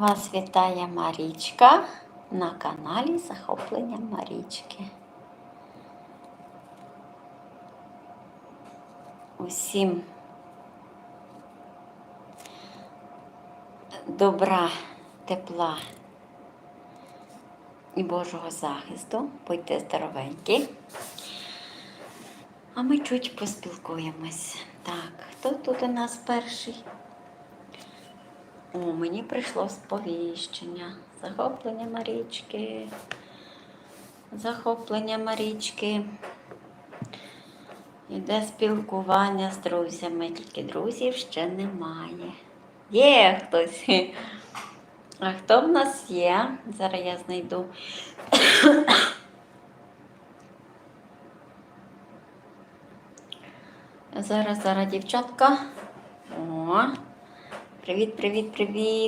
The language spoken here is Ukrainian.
Вас вітає Марічка на каналі Захоплення Марічки. Усім добра, тепла і Божого захисту. Будьте здоровенькі. А ми чуть поспілкуємось. Так, хто тут у нас перший? О, мені прийшло сповіщення. Захоплення Марічки. Захоплення Марічки. Іде спілкування з друзями, тільки друзів ще немає. Є хтось. А хто в нас є? Зараз я знайду. Зараз, зараз, дівчатка. О, привіт, привіт, привіт.